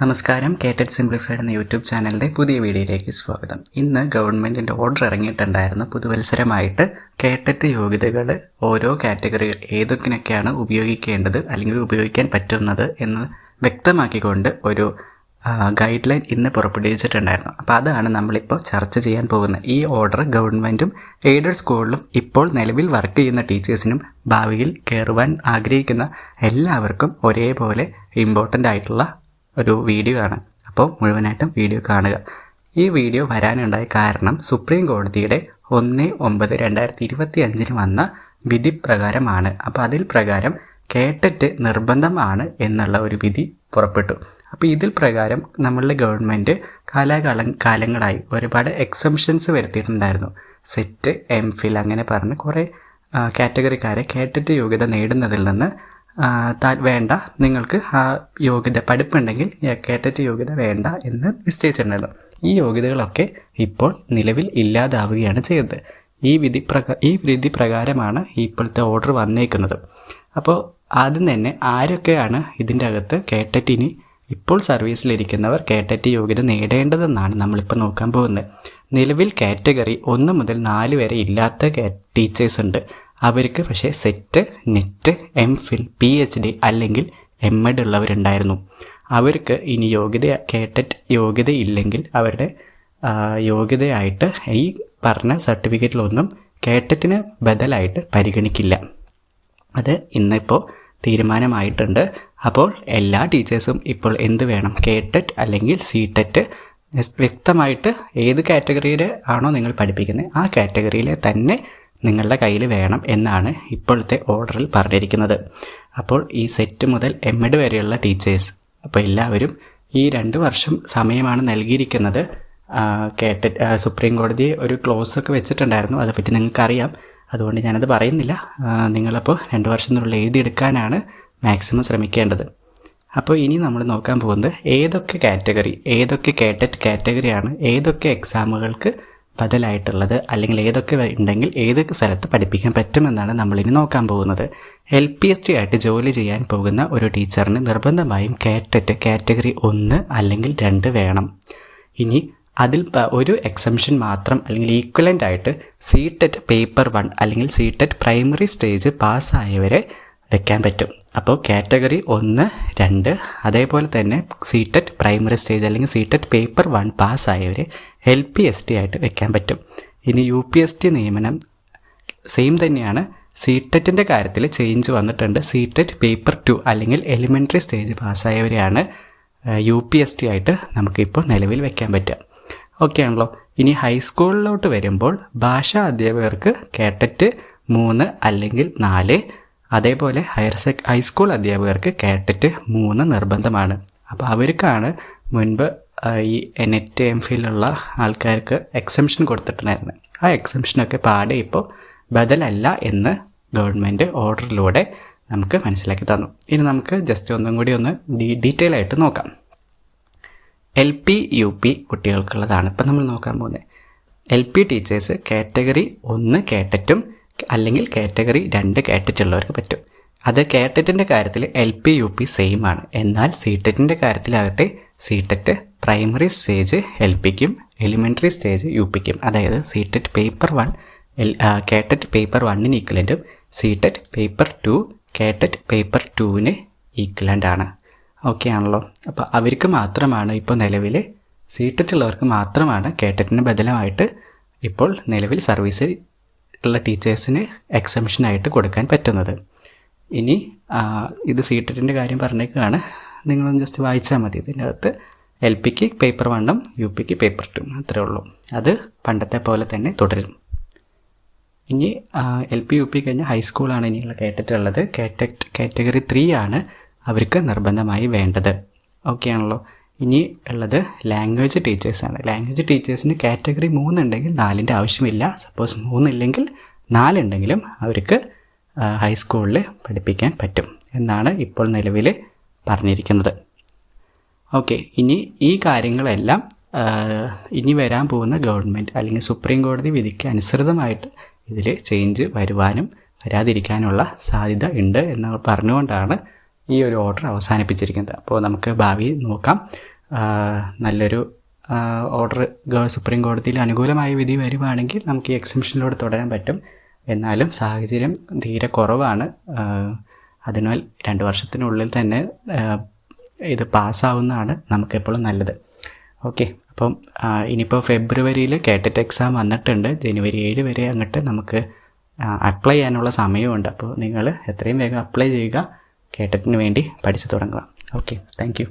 നമസ്കാരം. കേട്ടറ്റ് സിംപ്ലിഫൈഡ് എന്ന യൂട്യൂബ് ചാനലിന്റെ പുതിയ വീഡിയോയിലേക്ക് സ്വാഗതം. ഇന്ന് ഗവൺമെന്റിന്റെ ഓർഡർ ഇറങ്ങിയിട്ടുണ്ടായിരുന്നു. പുതുവത്സരമായിട്ട് കേട്ടറ്റ് യോഗ്യതകൾ ഓരോ കാറ്റഗറികൾ ഏതൊക്കെയൊക്കെയാണ് ഉപയോഗിക്കേണ്ടത് അല്ലെങ്കിൽ ഉപയോഗിക്കാൻ പറ്റുന്നത് എന്ന് വ്യക്തമാക്കിക്കൊണ്ട് ഒരു ഗൈഡ് ലൈൻ ഇന്ന് പുറപ്പെടുവിച്ചിട്ടുണ്ടായിരുന്നു. അപ്പോൾ അതാണ് നമ്മളിപ്പോൾ ചർച്ച ചെയ്യാൻ പോകുന്നത്. ഈ ഓർഡർ ഗവൺമെന്റും എയ്ഡഡ് സ്കൂളിലും ഇപ്പോൾ നിലവിൽ വർക്ക് ചെയ്യുന്ന ടീച്ചേഴ്സിനും ഭാവിയിൽ കയറുവാൻ ആഗ്രഹിക്കുന്ന എല്ലാവർക്കും ഒരേപോലെ ഇമ്പോർട്ടന്റ് ആയിട്ടുള്ള ഒരു വീഡിയോ ആണ്. അപ്പോൾ മുഴുവനായിട്ടും വീഡിയോ കാണുക. ഈ വീഡിയോ വരാനുണ്ടായ കാരണം സുപ്രീം കോടതിയുടെ ഒന്ന് ഒമ്പത് രണ്ടായിരത്തി ഇരുപത്തി അഞ്ചിന് വന്ന വിധി പ്രകാരമാണ്. അപ്പോൾ അതിൽ പ്രകാരം കേട്ടിട്ട് നിർബന്ധമാണ് എന്നുള്ള ഒരു വിധി പുറപ്പെട്ടു. അപ്പോൾ ഇതിൽ പ്രകാരം നമ്മളുടെ ഗവൺമെന്റ് കാലാകാല കാലങ്ങളായി ഒരുപാട് എക്സംഷൻസ് വരുത്തിയിട്ടുണ്ടായിരുന്നു. സെറ്റ് എം ഫിൽ അങ്ങനെ പറഞ്ഞ് കുറേ കാറ്റഗറിക്കാരെ കേട്ടിട്ട് യോഗ്യത നേടുന്നതിൽ നിന്ന് വേണ്ട. നിങ്ങൾക്ക് ആ യോഗ്യത പഠിപ്പുണ്ടെങ്കിൽ കേട്ടറ്റ് യോഗ്യത വേണ്ട എന്ന് നിശ്ചയിച്ചിട്ടുണ്ടായിരുന്നു ഈ യോഗ്യതകളൊക്കെ ഇപ്പോൾ നിലവിൽ ഇല്ലാതാവുകയാണ് ചെയ്തത്. ഈ വിധി പ്രക ഈ വിധി പ്രകാരമാണ് ഇപ്പോഴത്തെ ഓർഡർ വന്നേക്കുന്നത്. അപ്പോൾ ആദ്യം തന്നെ ആരൊക്കെയാണ് ഇതിന്റെ അകത്ത് കേട്ടറ്റിന് ഇപ്പോൾ സർവീസിലിരിക്കുന്നവർ കേട്ടറ്റ് യോഗ്യത നേടേണ്ടതെന്നാണ് നമ്മളിപ്പോൾ നോക്കാൻ പോകുന്നത്. നിലവിൽ കാറ്റഗറി ഒന്ന് മുതൽ നാല് വരെ ഇല്ലാത്ത ടീച്ചേഴ്സ് ഉണ്ട്. അവർക്ക് പക്ഷേ SET NET M Phil P H D അല്ലെങ്കിൽ എം എഡ് ഉള്ളവരുണ്ടായിരുന്നു. അവർക്ക് ഇനി യോഗ്യത കേട്ടറ്റ് യോഗ്യതയില്ലെങ്കിൽ അവരുടെ യോഗ്യതയായിട്ട് ഈ പറഞ്ഞ സർട്ടിഫിക്കറ്റിലൊന്നും കേട്ടറ്റിന് ബദലായിട്ട് പരിഗണിക്കില്ല. അത് ഇന്നിപ്പോൾ തീരുമാനമായിട്ടുണ്ട്. അപ്പോൾ എല്ലാ ടീച്ചേഴ്സും ഇപ്പോൾ എന്ത് വേണം? കേട്ടറ്റ് അല്ലെങ്കിൽ സി ടെറ്റ് വ്യക്തമായിട്ട് ഏത് കാറ്റഗറിയിൽ ആണോ നിങ്ങൾ പഠിപ്പിക്കുന്നത്? ആ കാറ്റഗറിയിലെ തന്നെ നിങ്ങളുടെ കയ്യിൽ വേണം എന്നാണ് ഇപ്പോഴത്തെ ഓർഡറിൽ പറഞ്ഞിരിക്കുന്നത്. അപ്പോൾ ഈ സെറ്റ് മുതൽ എം എഡ് വരെയുള്ള ടീച്ചേഴ്സ് അപ്പോൾ എല്ലാവരും ഈ രണ്ട് വർഷം സമയമാണ് നൽകിയിരിക്കുന്നത്. കേട്ട സുപ്രീം കോടതി ഒരു ക്ലോസ് ഒക്കെ വെച്ചിട്ടുണ്ടായിരുന്നു. അതേപ്പറ്റി നിങ്ങൾക്കറിയാം. അതുകൊണ്ട് ഞാനത് പറയുന്നില്ല. നിങ്ങളപ്പോൾ രണ്ട് വർഷത്തിനുള്ളിൽ എഴുതിയെടുക്കാനാണ് മാക്സിമം ശ്രമിക്കേണ്ടത്. അപ്പോൾ ഇനി നമ്മൾ നോക്കാൻ പോകുന്നത് ഏതൊക്കെ കാറ്റഗറി ഏതൊക്കെ കേട്ടറ്റ് കാറ്റഗറിയാണ് ഏതൊക്കെ എക്സാമുകൾക്ക് ബദലായിട്ടുള്ളത് അല്ലെങ്കിൽ ഏതൊക്കെ ഉണ്ടെങ്കിൽ ഏതൊക്കെ സ്ഥലത്ത് പഠിപ്പിക്കാൻ പറ്റുമെന്നാണ് നമ്മളിനി നോക്കാൻ പോകുന്നത്. എൽ പി എസ് ടി ആയിട്ട് ജോലി ചെയ്യാൻ പോകുന്ന ഒരു ടീച്ചറിന് നിർബന്ധമായും കാറ്ററ്റ് കാറ്റഗറി ഒന്ന് അല്ലെങ്കിൽ രണ്ട് വേണം. ഇനി അതിൽ ഒരു എക്സംഷൻ മാത്രം അല്ലെങ്കിൽ ഈക്വലന്റ് ആയിട്ട് സി ടെറ്റ് പേപ്പർ വൺ അല്ലെങ്കിൽ സി ടെറ്റ് പ്രൈമറി സ്റ്റേജ് പാസ്സായവരെ വെക്കാൻ പറ്റും. അപ്പോൾ കാറ്റഗറി ഒന്ന് രണ്ട് അതേപോലെ തന്നെ സി പ്രൈമറി സ്റ്റേജ് അല്ലെങ്കിൽ സി പേപ്പർ വൺ പാസ്സായവർ എൽ പി എസ് ടി ആയിട്ട് വെക്കാൻ പറ്റും. ഇനി യു പി എസ് ടി നിയമനം സെയിം തന്നെയാണ്. സി ടെറ്റിന്റെ കാര്യത്തിൽ ചേഞ്ച് വന്നിട്ടുണ്ട്. സി ടെറ്റ് പേപ്പർ ടു അല്ലെങ്കിൽ എലിമെന്ററി സ്റ്റേജ് പാസ്സായവരെയാണ് യു പി എസ് ടി ആയിട്ട് നമുക്കിപ്പോൾ നിലവിൽ വെക്കാൻ പറ്റുക. ഓക്കെ ആണല്ലോ. ഇനി ഹൈസ്കൂളിലോട്ട് വരുമ്പോൾ ഭാഷാ അധ്യാപകർക്ക് കേട്ടറ്റ് മൂന്ന് അല്ലെങ്കിൽ നാല് അതേപോലെ ഹയർ സെക് ഹൈസ്കൂൾ അധ്യാപകർക്ക് കേട്ടിട്ട് മൂന്ന് നിർബന്ധമാണ്. അപ്പോൾ അവർക്കാണ് മുൻപ് ഈ നെറ്റ് എം ഫിലുള്ള ആൾക്കാർക്ക് എക്സംഷൻ കൊടുത്തിട്ടുണ്ടായിരുന്നു. ആ എക്സംഷനൊക്കെ പാടെ ഇപ്പോൾ ബദലല്ല എന്ന് ഗവൺമെന്റ് ഓർഡറിലൂടെ നമുക്ക് മനസ്സിലാക്കി തന്നു. ഇനി നമുക്ക് ജസ്റ്റ് ഒന്നും കൂടി ഒന്ന് ഡീറ്റെയിൽ ആയിട്ട് നോക്കാം. എൽ പി യു പി കുട്ടികൾക്കുള്ളതാണ്. ഇപ്പം നമ്മൾ നോക്കാൻ പോകുന്നത് എൽ പി ടീച്ചേഴ്സ് കാറ്റഗറി ഒന്ന് കേട്ടറ്റും അല്ലെങ്കിൽ കാറ്റഗറി രണ്ട് കേട്ടിട്ടുള്ളവർക്ക് പറ്റും. അത് കേട്ടറ്റിന്റെ കാര്യത്തിൽ L P U P same ആണ്. എന്നാൽ സി ടെറ്റിന്റെ കാര്യത്തിലാകട്ടെ C TET primary stage L പിക്കും എലിമെന്ററി സ്റ്റേജ് യു പിക്കും. അതായത് C TET paper one L KTET paper വണ്ണിന് ഈക്വലന്റും C TET paper two KTET paper ടുവിന് ഈക്വലന്റ് ആണ്. ഓക്കെ ആണല്ലോ. അപ്പോൾ അവർക്ക് മാത്രമാണ് ഇപ്പോൾ നിലവിൽ സീറ്ററ്റ് ഉള്ളവർക്ക് മാത്രമാണ് കേട്ടറ്റിന് ബദലമായിട്ട് ഇപ്പോൾ നിലവിൽ സർവീസിൽ ഉള്ള ടീച്ചേഴ്സിന് എക്സംഷനായിട്ട് കൊടുക്കാൻ പറ്റുന്നത്. ഇനി ഇത് സീറ്ററ്റിന്റെ കാര്യം പറഞ്ഞേക്കാണ്. നിങ്ങളൊന്ന് ജസ്റ്റ് വായിച്ചാൽ മതി. ഇതിന്റെ അകത്ത് എൽ പിക്ക് പേപ്പർ വണ്ണും യു പിക്ക് പേപ്പർ ടു അത്രേ ഉള്ളൂ. അത് പണ്ടത്തെ പോലെ തന്നെ തുടരും. ഇനി എൽ പി യു പി കഴിഞ്ഞാൽ ഹൈസ്കൂളാണ് ഇനിയുള്ള കേട്ടിട്ടുള്ളത്. കാറ്റഗറി ത്രീ ആണ് അവർക്ക് നിർബന്ധമായി വേണ്ടത്. ഓക്കെ ആണല്ലോ? ഇനി ഉള്ളത് ലാംഗ്വേജ് ടീച്ചേഴ്സാണ് ലാംഗ്വേജ് ടീച്ചേഴ്സിന് കാറ്റഗറി മൂന്നുണ്ടെങ്കിൽ നാലിന്റെ ആവശ്യമില്ല. സപ്പോസ് മൂന്നില്ലെങ്കിൽ നാലുണ്ടെങ്കിലും അവർക്ക് ഹൈസ്കൂളിൽ പഠിപ്പിക്കാൻ പറ്റും എന്നാണ് ഇപ്പോൾ നിലവിൽ പറഞ്ഞിരിക്കുന്നത്. ഓക്കെ ഇനി ഈ കാര്യങ്ങളെല്ലാം ഇനി വരാൻ പോകുന്ന ഗവൺമെന്റ് അല്ലെങ്കിൽ സുപ്രീം കോടതി വിധിക്ക് അനുസൃതമായിട്ട് ഇതിൽ ചേഞ്ച് വരുവാനും വരാതിരിക്കാനുള്ള സാധ്യത ഉണ്ട് എന്ന് പറഞ്ഞുകൊണ്ടാണ് ഈ ഒരു ഓർഡർ അവസാനിപ്പിച്ചിരിക്കുന്നത്. അപ്പോൾ നമുക്ക് ഭാവി നോക്കാം. നല്ലൊരു ഓർഡർ സുപ്രീം കോടതിയിൽ അനുകൂലമായ വിധി വരുവാണെങ്കിൽ നമുക്ക് ഈ എക്സിബിഷനിലൂടെ തുടരാൻ പറ്റും. എന്നാലും സാഹചര്യം തീരെ കുറവാണ്. അതിനാൽ രണ്ട് വർഷത്തിനുള്ളിൽ തന്നെ ഇത് പാസ്സാവുന്നതാണ് നമുക്കെപ്പോഴും നല്ലത്. ഓക്കെ അപ്പം ഇനിയിപ്പോൾ ഫെബ്രുവരിയിൽ കേട്ടറ്റ് എക്സാം വന്നിട്ടുണ്ട്. ജനുവരി ഏഴ് വരെ അങ്ങോട്ട് നമുക്ക് അപ്ലൈ ചെയ്യാനുള്ള സമയമുണ്ട്. അപ്പോൾ നിങ്ങൾ എത്രയും വേഗം അപ്ലൈ ചെയ്യുക. കേട്ടറ്റിന് വേണ്ടി പഠിച്ചു തുടങ്ങുക ഓക്കെ താങ്ക്